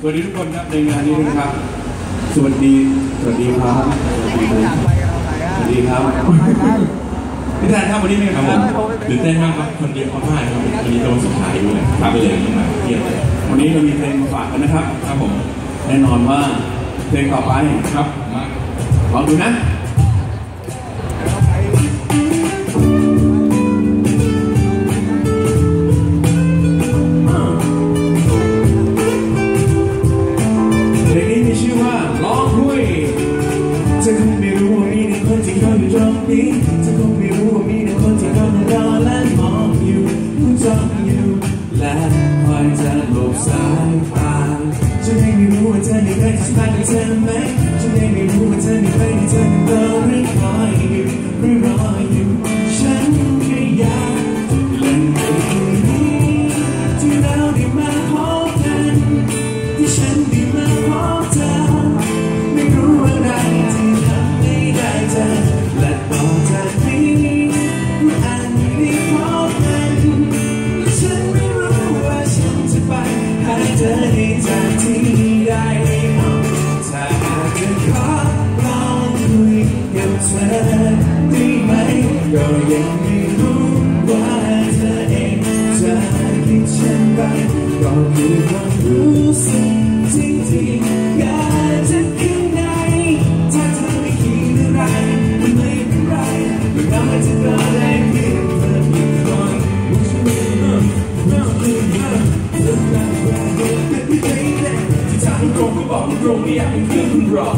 สวัสดีทุกคนครับในงานนี้นะครับ สวัสดี สวัสดีครับ สวัสดีครับสวัสดีครับพี่แทนครับวันนี้เป็นไงครับผมตื่นเต้นมากครับคนเยอะมากครับวันนี้โดนสุดท้ายด้วยครับเลยต้องมาเทียบเลยวันนี้เรามีเพลงมาฝากกันนะครับ ครับผม แน่นอนว่าเพลงต่อไปครับมาลองดูนะ เธอคงไม่รู้ว่ามีหนึ่งคนที่เขาอยู่ตรงนี้เธอคงไม่รู้ว่ามีหนึ่งคนที่กำลังรอและมองอยู่ผู้จ้องอยู่และคอยจะหลบสายตาฉันเองไม่รู้ว่าเธอมีใครที่สบายกับเธอไหมฉันเองไม่รู้ว่าเธอมีใครที่เธอนั้น ก็ยังไม่รู้ว่าเธอเองจะคิดเช่นไรก็คือความรู้สึกที่ที่อยากจะข้างในถ้าเธอไม่คิดอะไรก็ไม่เป็นไรไม่น้อยจะก็ได้เพียงเธอเพียงคนรู้สึกเรื่องเรื่องเรื่อเรื่องเรื่องราวราเป็นพี่เต้ที่ทางตรงก็บอกตรงไม่อยากเป็นเพื่อนคุณหรอก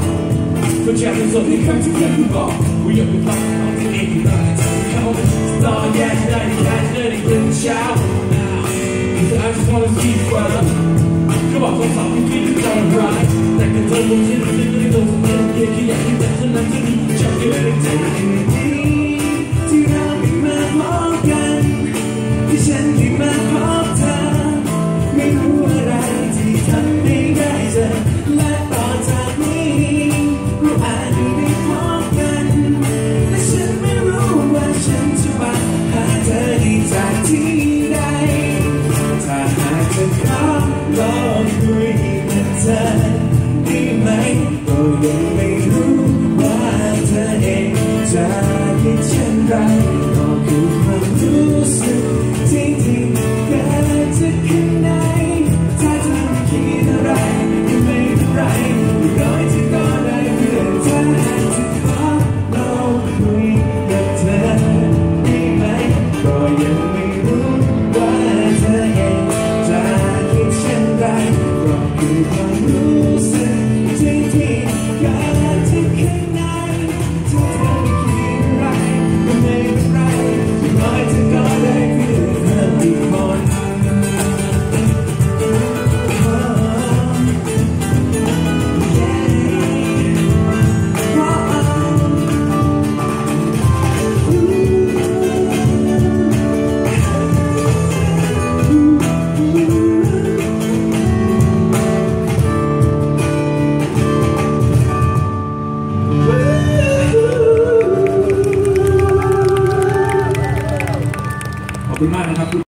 ก็แชร์เป็นส่วนที่คำที่เพื่อนคุณบอกว่าอย่าไปฟังเอาที่เอง ต่อแยกได้แค่เดินในเรื่องเช้า Cause I just wanna see you well ก็บอกคนสองที่คิดจะร้ายแต่ก็เธอค ยังไม่รู้ว่าเธอเองจะคิดเช่นไรก็คือความรู้สึกที่ที่เกิดจากข้างในถ้าเธอไม่คิดอะไรก็ไม่เป็นไรอย่างน้อยที่ก็ได้เพื่อนถ้าหากจะขอลองคุยกับเธอได้ไหมก็ยังไม่รู้ว่าเธอเองจะคิดเช่นไรก็คือความ คุณมากนะครับ